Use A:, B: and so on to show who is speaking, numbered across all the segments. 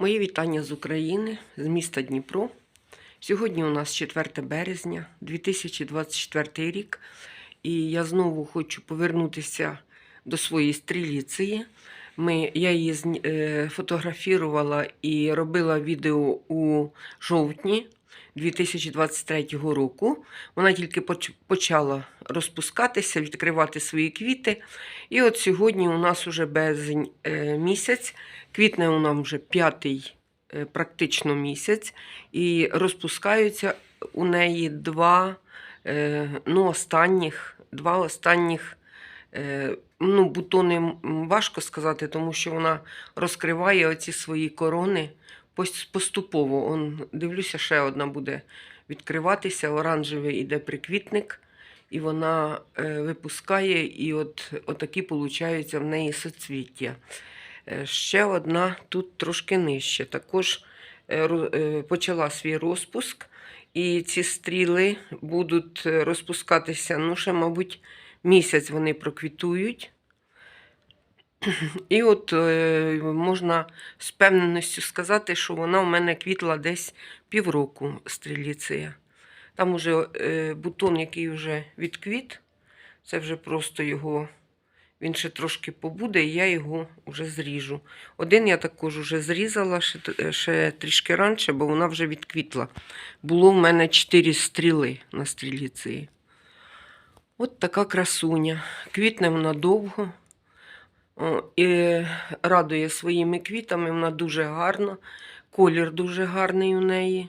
A: Мої вітання з України, з міста Дніпро. Сьогодні у нас 4 березня 2024 рік, і я знову хочу повернутися до своєї стріліції. Ми, я її е, фотографувала і робила відео у жовтні 2023 року. Вона тільки почала розпускатися, відкривати свої квіти. І от сьогодні у нас уже березень е, місяць. Квітне у нас вже п'ятий е, практично місяць, і розпускаються у неї два е, ну, останніх, два останніх ну, бутони важко сказати, тому що вона розкриває оці свої корони поступово. Он, дивлюся, ще одна буде відкриватися, оранжевий іде приквітник. І вона е, випускає, і от отакі получаються в неї соцвіття. Е, Ще одна тут трошки нижче. Також е, почала свій розпуск, і ці стріли будуть розпускатися, ну, ще, мабуть, місяць вони проквітують. І от е, можна з певненістю сказати, що вона у мене квітла десь півроку стріліція. Там уже е, бутон, який вже відквіт, це вже просто його, він ще трошки побуде, і я його вже зріжу. Один я також вже зрізала ще, ще трішки раніше, бо вона вже відквітла. Було в мене 4 стріли на стріліції. От така красуня. Квітне вона довго. І радує своїми квітами, вона дуже гарна, колір дуже гарний у неї.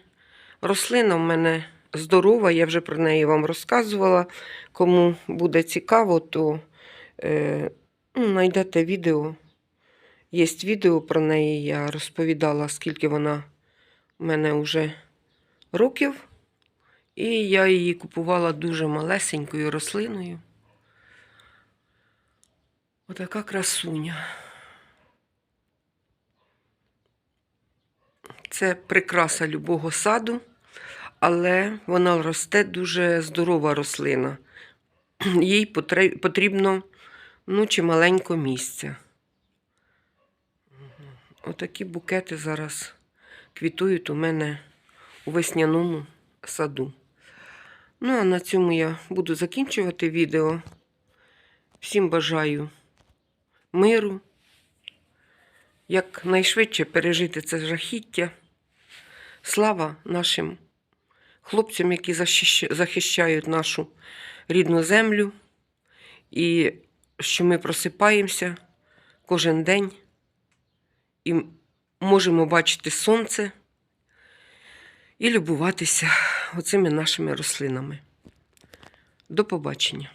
A: Рослина в мене здорова, я вже про неї вам розказувала. Кому буде цікаво, то е, ну, знайдете відео. Є відео про неї, я розповідала, скільки вона в мене вже років. І я її купувала дуже малесенькою рослиною. Отака красуня. Це прикраса любого саду, але вона росте дуже здорова рослина. Їй потрібно ну, чималенько місця. Отакі букети зараз квітують у мене у весняному саду. Ну, а на цьому я буду закінчувати відео. Всім бажаю миру, якнайшвидше пережити це жахіття. Слава нашим хлопцям, які захищають нашу рідну землю, і що ми просипаємося кожен день і можемо бачити сонце і любуватися оцими нашими рослинами. До побачення!